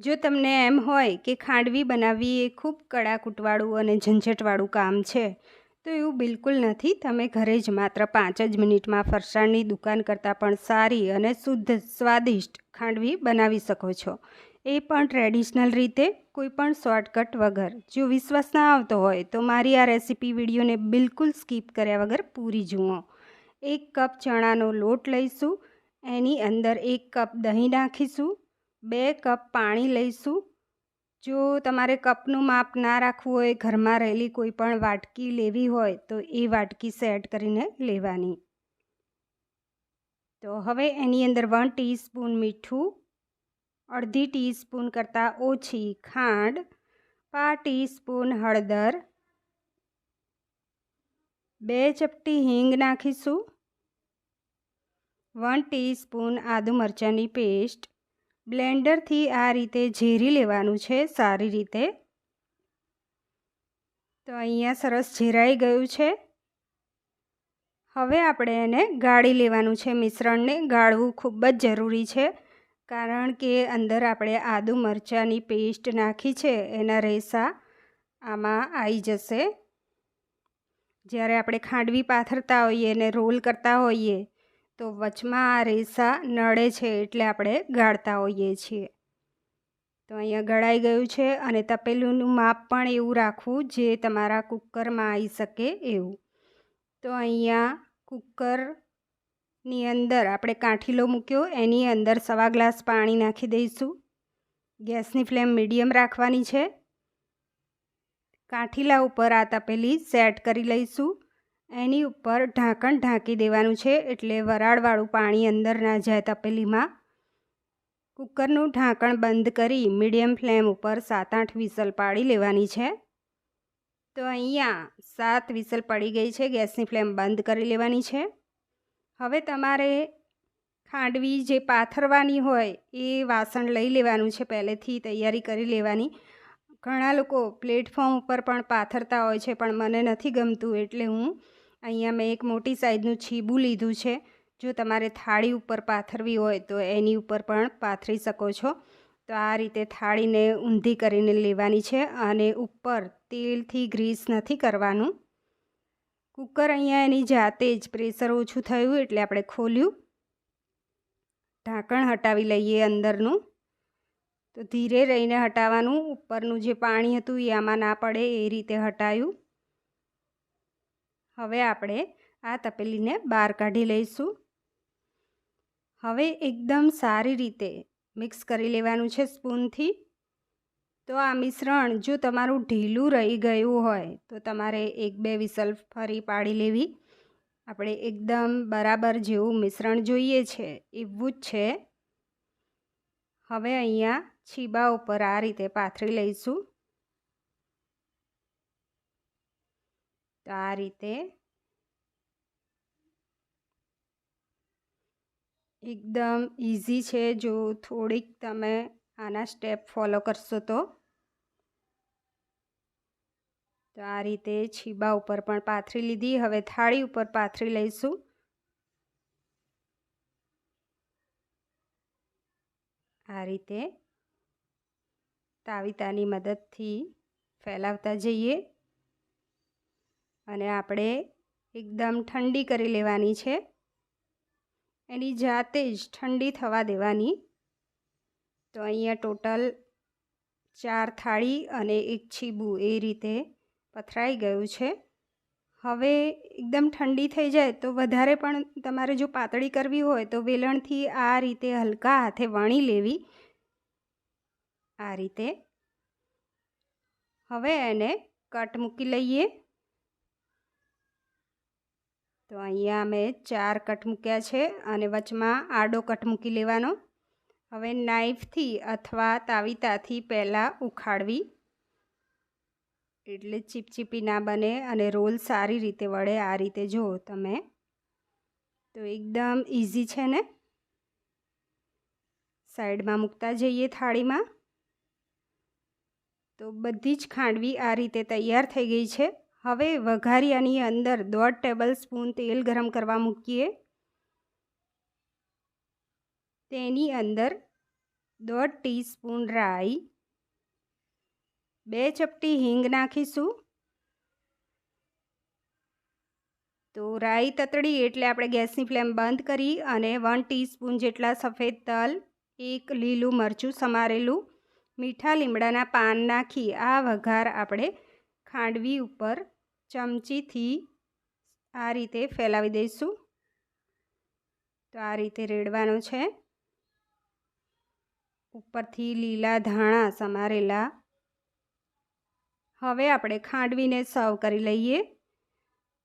જો તમને એમ હોય કે ખાંડવી બનાવવી એ ખૂબ કડાકૂટવાળું અને ઝંઝટવાળું કામ છે, તો એવું બિલકુલ નથી. તમે ઘરે જ માત્ર પાંચ જ મિનિટમાં ફરસાણની દુકાન કરતાં પણ સારી અને શુદ્ધ, સ્વાદિષ્ટ ખાંડવી બનાવી શકો છો. એ પણ ટ્રેડિશનલ રીતે, કોઈ પણ શોર્ટકટ વગર. જો વિશ્વાસ ના આવતો હોય, તો મારી આ રેસીપી વિડીયોને બિલકુલ સ્કીપ કર્યા વગર પૂરી જુઓ. એક કપ ચણાનો લોટ લઈશું, એની અંદર એક કપ દહીં નાખીશું બે કપ પાણી લઈશું. જો તમારે કપનું માપ ના રાખવું હોય, ઘરમાં રહેલી કોઈ પણ વાટકી લેવી હોય, તો એ વાટકી સેટ કરીને લેવાની. તો હવે એની અંદર વન ટીસ્પૂન મીઠું, અડધી ટીસ્પૂન કરતાં ઓછી ખાંડ પા ટીસ્પૂન હળદર, બે ચપટી હિંગ નાખીશું, વન ટીસ્પૂન આદુ મરચાંની પેસ્ટ બ્લેન્ડરથી આ રીતે ઝેરી લેવાનું છે, સારી રીતે. તો અહીંયા સરસ ઝેરાઈ ગયું છે. હવે આપણે એને ગાળી લેવાનું છે મિશ્રણને. ગાળવું ખૂબ જ જરૂરી છે, કારણ કે અંદર આપણે આદુ મરચાંની પેસ્ટ નાખી છે, એના રેસા આમાં આવી જશે. જ્યારે આપણે ખાંડવી પાથરતા હોઈએ અને રોલ કરતા હોઈએ તો વચમાં આ રેસા નડે છે એટલે આપણે ગાળતા હોઈએ છીએ. તો અહીંયા ગળાઈ ગયું છે અને તપેલુંનું માપ પણ એવું રાખવું જે તમારા કુકરમાં આવી શકે એવું. તો અહીંયા કુકરની અંદર આપણે કાંઠીલો મૂક્યો, એની અંદર સવા ગ્લાસ પાણી નાખી દઈશું. ગેસની ફ્લેમ મીડિયમ રાખવાની છે. કાંઠીલા ઉપર આ તપેલી સેટ કરી લઈશું. એની ઉપર ઢાંકણ ઢાંકી દેવાનું છે એટલે વરાળવાળું પાણી અંદર ના જાય તપેલીમાં. કુકરનું ઢાંકણ બંધ કરી મીડિયમ ફ્લેમ ઉપર સાત આઠ વિસલ પાડી લેવાની છે. તો અહીંયા સાત વિસલ પડી ગઈ છે, ગેસની ફ્લેમ બંધ કરી લેવાની છે. હવે તમારે ખાંડવી જે પાથરવાની હોય એ વાસણ લઈ લેવાનું છે, પહેલેથી તૈયારી કરી લેવાની. ઘણા લોકો પ્લેટફોર્મ ઉપર પણ પાથરતા હોય છે, પણ મને નથી ગમતું. એટલે હું અહીંયા મેં એક મોટી સાઇઝનું છીબું લીધું છે. જો તમારે થાળી ઉપર પાથરવી હોય તો એની ઉપર પણ પાથરી શકો છો. તો આ રીતે થાળીને ઊંધી કરીને લેવાની છે અને ઉપર તેલથી ગ્રીસ નથી કરવાનું. કુકર અહીંયા એની જાતે જ પ્રેશર ઓછું થયું, એટલે આપણે ખોલ્યું. ઢાંકણ હટાવી લઈએ અંદરનું. તો ધીરે રહીને હટાવવાનું ઉપરનું જે પાણી હતું એ આમાં ના પડે એ રીતે હટાયું. હવે આપણે આ તપેલીને બહાર કાઢી લઈશું. હવે એકદમ સારી રીતે મિક્સ કરી લેવાનું છે સ્પૂનથી. તો આ મિશ્રણ જો તમારું ઢીલું રહી ગયું હોય તો તમારે એક બે વિસલ ફરી પાડી લેવી. આપણે એકદમ બરાબર જેવું મિશ્રણ જોઈએ છે એવું જ છે. હવે અહીંયા છીબા ઉપર આ રીતે પાથરી લઈશું. તો આ રીતે એકદમ ઇઝી છે, જો થોડીક તમે આના સ્ટેપ ફોલો કરશો તો. તો આ રીતે છીબા ઉપર પણ પાથરી લીધી. હવે થાળી ઉપર પાથરી લઈશું. આ રીતે તાવીતાની મદદથી ફેલાવતા જઈએ. અને આપણે એકદમ ઠંડી કરી લેવાની છે. એની જાતે જ ઠંડી થવા દેવાની. તો અહીંયા ટોટલ ચાર થાળી અને એક છીબું એ રીતે પથરાઈ ગયું છે. હવે એકદમ ઠંડી થઈ જાય તો વધારે પણ તમારે જો પાતળી કરવી હોય તો વેલણથી આ રીતે હલકા હાથે વણી લેવી. આ રીતે હવે એને કટ મૂકી લઈએ. તો અહીંયા મેં ચાર કટ મૂક્યા છે અને વચમાં આડો કટ મૂકી લેવાનો. હવે નાઈફથી અથવા તાવીતાથી પહેલાં ઉખાડવી. એટલે ચીપચીપી ના બને અને રોલ સારી રીતે વળે આ રીતે. જુઓ તમે, તો એકદમ ઇઝી છે ને? સાઈડમાં મૂકતા જઈએ થાળીમાં. તો બધી જ ખાંડવી આ રીતે તૈયાર થઈ ગઈ છે. હવે વઘારિયાની અંદર દોઢ ટેબલ સ્પૂન તેલ ગરમ કરવા મૂકીએ. તેની અંદર દોઢ ટીસ્પૂન રાઈ, બે ચપટી હિંગ નાખીશું. તો રાઈ તતડી એટલે આપણે ગેસની ફ્લેમ બંધ કરી અને વન ટીસ્પૂન જેટલા સફેદ તલ, એક લીલું મરચું સમારેલું મીઠા લીમડાના પાન નાખી આ વઘાર આપણે ખાંડવી ઉપર ચમચીથી આ રીતે ફેલાવી દઈશું. તો આ રીતે રેડવાનો છે. ઉપરથી લીલા ધાણા સમારેલા. હવે આપણે ખાંડવીને સર્વ કરી લઈએ.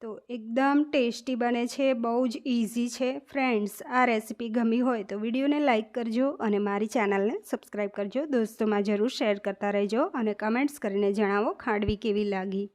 તો એકદમ ટેસ્ટી બને છે, બહુ જ ઇઝી છે. ફ્રેન્ડ્સ, આ રેસીપી ગમી હોય તો વિડીયોને લાઇક કરજો અને મારી ચેનલને સબસ્ક્રાઈબ કરજો. દોસ્તોમાં જરૂર શેર કરતા રહેજો અને કમેન્ટ્સ કરીને જણાવો ખાંડવી કેવી લાગી.